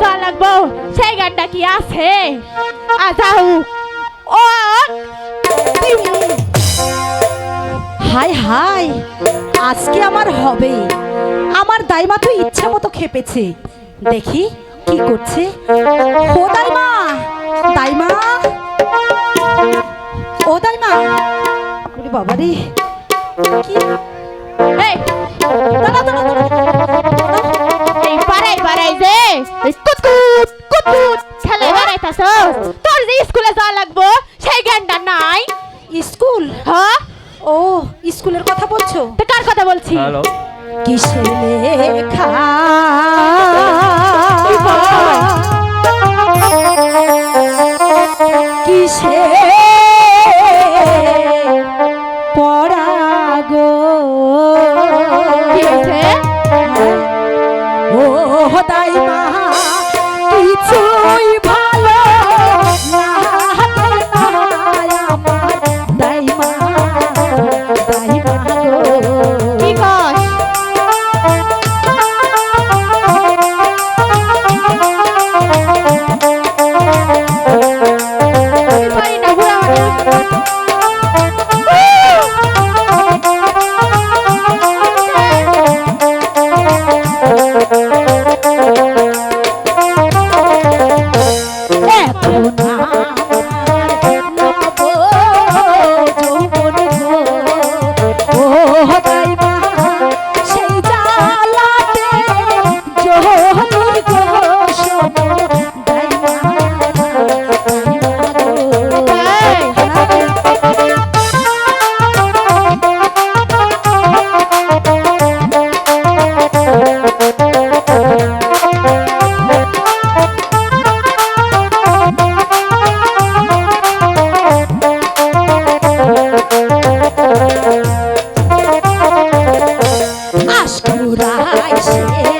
তোর যে স্কুলে যাওয়া লাগবো। সেই গানটা কি আছে? আজাউ ও, হাই হাই। আজকে আমার হবে। আমার দাইমা তো ইচ্ছে মতো খেপেছে। দেখি কি করছে। ও দাইমা! দাইমা! ও দাইমা! বাবা রে কুতকুত খেলে বেড়াইতাছ তোর যে স্কুলে যাওয়া লাগবো সেই গানটা নাই। স্কুল? হ্যাঁ? ও স্কুলের কথা বলছো? তো কার কথা বলছি? হ্যালো। কিসের লেখা? কিসে পড়াগো কি হয়েছে? ও দাইমা কিছুই oh